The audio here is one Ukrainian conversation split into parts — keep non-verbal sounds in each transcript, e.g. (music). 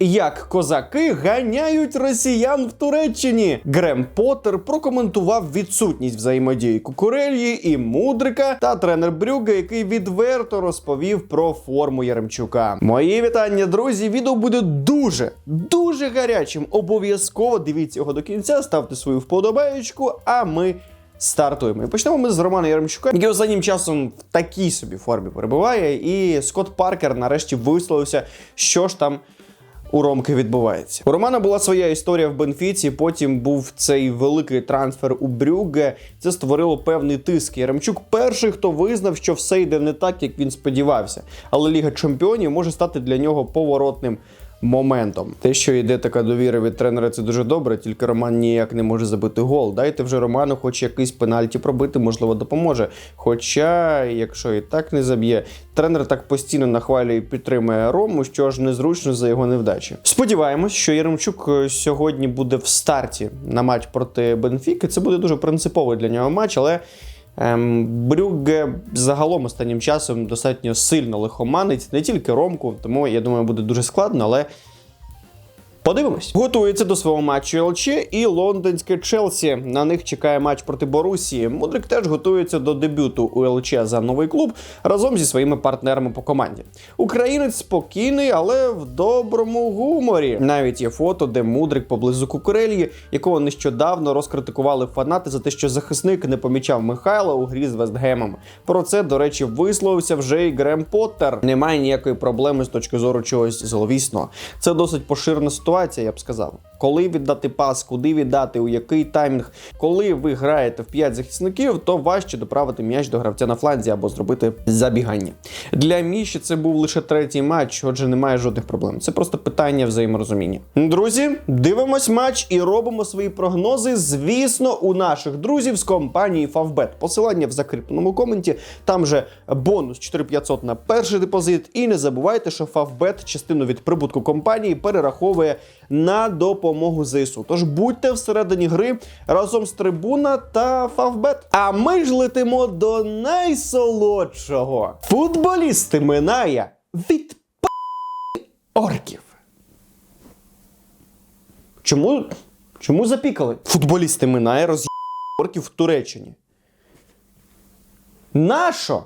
Як козаки ганяють росіян в Туреччині. Грем Поттер прокоментував відсутність взаємодії Кукурельї і Мудрика та тренер Брюга, який відверто розповів про форму Яремчука. Мої вітання, друзі. Відео буде дуже дуже гарячим. Обов'язково дивіться його до кінця, ставте свою вподобаєчку, а ми. Стартуємо. І почнемо ми з Романа Яремчука, який останнім часом в такій собі формі перебуває. І Скотт Паркер нарешті висловився, що ж там у Ромки відбувається. У Романа була своя історія в Бенфіці. Потім був цей великий трансфер у Брюгге. Це створило певний тиск. Яремчук перший, хто визнав, що все йде не так, як він сподівався. Але Ліга Чемпіонів може стати для нього поворотним. Моментом те, що йде така довіра від тренера, це дуже добре. Тільки Роман ніяк не може забити гол. Дайте вже Роману, хоч якийсь пенальті пробити, можливо, допоможе. Хоча, якщо і так не заб'є, тренер так постійно нахвалює і підтримує Рому, що ж незручно за його невдачі. Сподіваємось, що Яремчук е, сьогодні буде в старті на матч проти Бенфіки. Це буде дуже принциповий для нього матч, але. Ем, Брюгге загалом останнім часом достатньо сильно лихоманить, не тільки Ромку, тому я думаю, буде дуже складно, але. Подивимось. Готується до свого матчу ЛЧ і лондонське Челсі. На них чекає матч проти Борусії. Мудрик теж готується до дебюту у ЛЧ за новий клуб разом зі своїми партнерами по команді. Українець спокійний, але в доброму гуморі. Навіть є фото, де Мудрик поблизу Кукурельї, якого нещодавно розкритикували фанати за те, що захисник не помічав Михайла у грі з Вестгемом. Про це, до речі, висловився вже і Грем Поттер. Немає ніякої проблеми з точки зору чогось зловісного. Це досить поширена ситуація, я б сказав. Коли віддати пас, куди віддати, у який таймінг, коли ви граєте в 5 захисників, то важче доправити м'яч до гравця на фланзі або зробити забігання. Для Міші це був лише третій матч, отже, немає жодних проблем. Це просто питання взаєморозуміння. Друзі, дивимось матч і робимо свої прогнози. Звісно, у наших друзів з компанії Favbet. Посилання в закріпленому коменті. Там же бонус 4500 на перший депозит. І не забувайте, що Favbet частину від прибутку компанії перераховує на допомогу ЗСУ. Тож будьте всередині гри разом з трибуна та Фавбет. А ми ж летимо до найсолодшого. Футболісти минає від п- орків. Чому? Чому запікали? Футболісти минає роз орків в Туреччині. Нащо?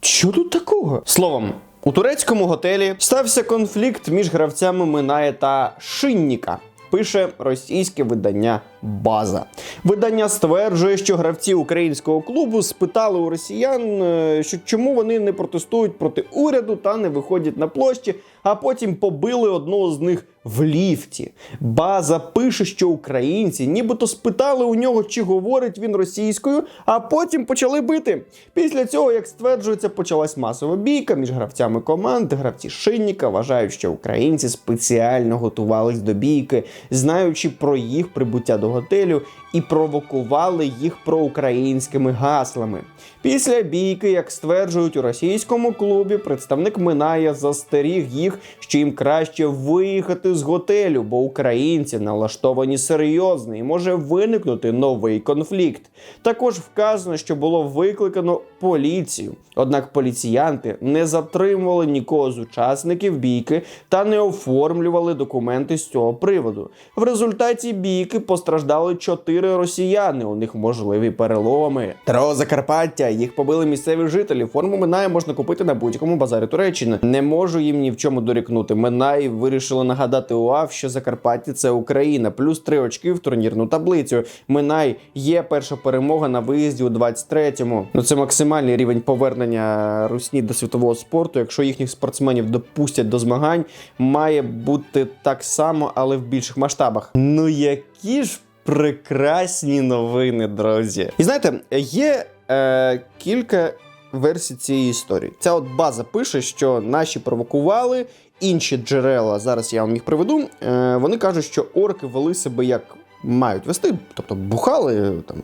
Що тут такого? Словом, у турецькому готелі стався конфлікт між гравцями Минає та Шинніка. Пише російське видання База. Видання стверджує, що гравці українського клубу спитали у росіян, е, що чому вони не протестують проти уряду та не виходять на площі, а потім побили одного з них в ліфті. База пише, що українці нібито спитали у нього, чи говорить він російською, а потім почали бити. Після цього, як стверджується, почалась масова бійка між гравцями команд. Гравці Шинніка вважають, що українці спеціально готувались до бійки, знаючи про їх прибуття до готелю і провокували їх проукраїнськими гаслами. Після бійки, як стверджують у російському клубі, представник Минає застеріг їх, що їм краще виїхати з готелю, бо українці налаштовані серйозно і може виникнути новий конфлікт. Також вказано, що було викликано поліцію. Однак поліціянти не затримували нікого з учасників бійки та не оформлювали документи з цього приводу. В результаті бійки постраждали чотири росіяни. У них можливі переломи. Тро Закарпаття їх побили місцеві жителі. Форму Минає можна купити на будь-якому базарі Туреччини. Не можу їм ні в чому дорікнути. Минай вирішили нагадати УАВ, що Закарпаття це Україна, плюс три очки в турнірну таблицю. Минай є перша перемога на виїзді у 23-му. Ну це максимальний рівень повернення русні до світового спорту. Якщо їхніх спортсменів допустять до змагань, має бути так само, але в більших масштабах. Ну які ж прекрасні новини, друзі. І знаєте, є е, кілька версій цієї історії. Ця от база пише, що наші провокували. Інші джерела, зараз я вам їх приведу. Е, вони кажуть, що орки вели себе як мають вести, тобто бухали, там,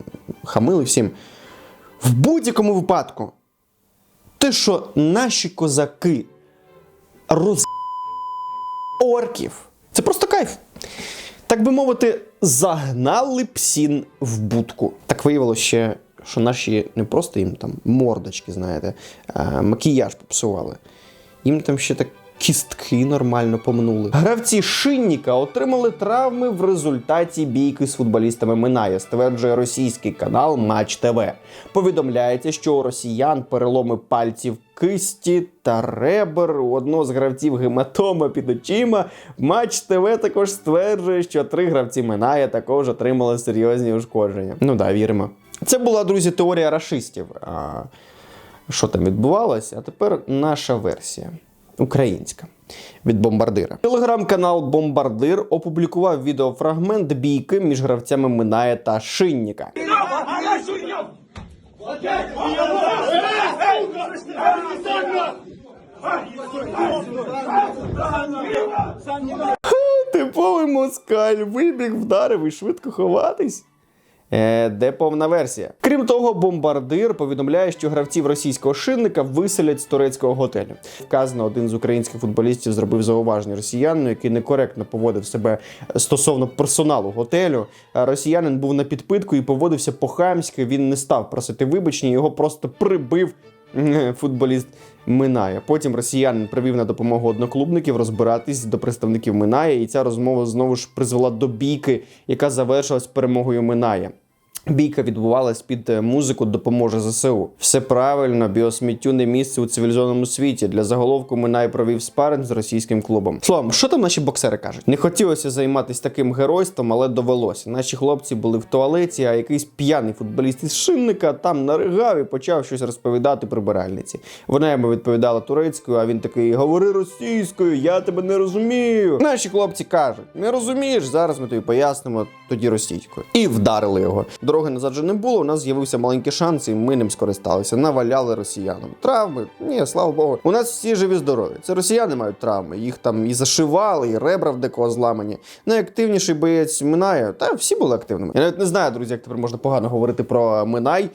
хамили всім. В будь-якому випадку, те, що наші козаки роз орків, це просто кайф. Так би мовити, загнали псін в будку. Так виявилося ще, що наші не просто їм там мордочки, знаєте, а макіяж попсували. Їм там ще так кістки нормально помнули. Гравці Шинніка отримали травми в результаті бійки з футболістами Минає, стверджує російський канал Матч ТВ. Повідомляється, що у росіян переломи пальців кисті та ребер у одного з гравців гематома під очима. Матч ТВ також стверджує, що три гравці Минає також отримали серйозні ушкодження. Ну да, віримо. Це була, друзі, теорія рашистів. А що там відбувалося? А тепер наша версія українська. Від бомбардира. Телеграм-канал Бомбардир опублікував відеофрагмент бійки між гравцями Минає та Шинніка. Типовий москаль вибіг, вдарив і швидко ховатись. Е, де повна версія. Крім того, бомбардир повідомляє, що гравців російського шинника виселять з турецького готелю. Вказано, один з українських футболістів зробив зауваження росіянину, який некоректно поводив себе стосовно персоналу готелю. Росіянин був на підпитку і поводився по-хамськи. Він не став просити вибачення, його просто прибив е, (laughs) футболіст Минає. Потім росіянин привів на допомогу одноклубників розбиратись до представників Минає, і ця розмова знову ж призвела до бійки, яка завершилась перемогою Минає. Бійка відбувалась під е, музику Допоможе ЗСУ. Все правильно, біосміттю не місце у цивілізованому світі. Для заголовку Минай провів спаринг з російським клубом. Словом, що там наші боксери кажуть? Не хотілося займатися таким геройством, але довелося. Наші хлопці були в туалеті, а якийсь п'яний футболіст із шинника там наригав і почав щось розповідати прибиральниці. Вона йому відповідала турецькою, а він такий: говори російською, я тебе не розумію. Наші хлопці кажуть: не розумієш, зараз ми тобі пояснимо тоді російською. І вдарили його. Дороги назад же не було. У нас з'явився маленький шанс, і ми ним скористалися. Наваляли росіянам. Травми? Ні, слава Богу. У нас всі живі здорові. Це росіяни мають травми. Їх там і зашивали, і ребра в декого зламані. Найактивніший боєць Минає. Та всі були активними. Я навіть не знаю, друзі, як тепер можна погано говорити про Минай.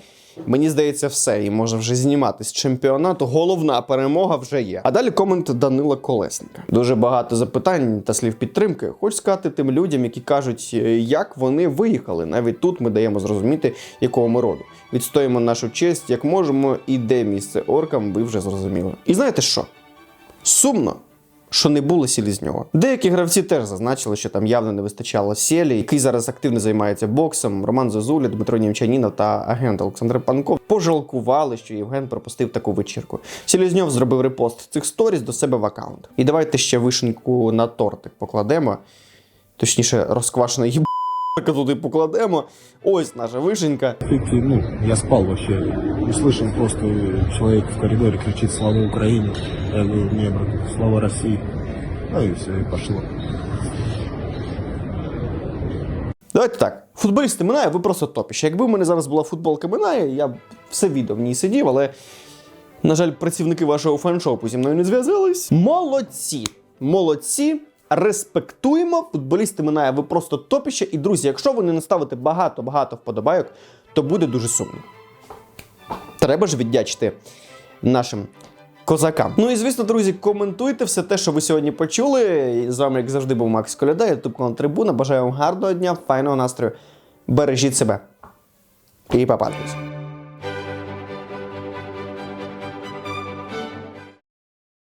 Мені здається, все, і може вже знімати з чемпіонату. Головна перемога вже є. А далі комент Данила Колесника. Дуже багато запитань та слів підтримки. Хочу сказати тим людям, які кажуть, е, як вони виїхали. Навіть тут ми даємо зрозуміти, якого ми роду. Відстоїмо нашу честь, як можемо, і де місце оркам, ви вже зрозуміли. І знаєте що? Сумно. Що не було Селізньова. Деякі гравці теж зазначили, що там явно не вистачало Селі, який зараз активно займається боксом. Роман Зозуля, Дмитро Німчанінов та агент Олександр Панков пожалкували, що Євген пропустив таку вечірку. Селізньов зробив репост цих сторіс до себе в аккаунт. І давайте ще вишеньку на тортик покладемо. Точніше, розквашений їб туди покладемо. Ось наша вишенька. Ну, я спал вообще. Услышал просто человек в коридоре кричит «Слава Украине!» Я говорю, не, брат, «Слава России!» Ну и все, и пошло. Давайте так. Футболісти Минає, ви просто топіще. Якби в мене зараз була футболка Минає, я б все відео в ній сидів, але, на жаль, працівники вашого фаншопу зі мною не зв'язались. Молодці! Молодці! Респектуємо футболісти Минає, ви просто топіще. І, друзі, якщо ви не наставите багато-багато вподобайок, то буде дуже сумно. Треба ж віддячити нашим козакам. Ну і звісно, друзі, коментуйте все те, що ви сьогодні почули. З вами, як завжди, був Макс Коляда, ютуб канал Трибуна. Бажаю вам гарного дня, файного настрою. Бережіть себе. І па-па, друзі.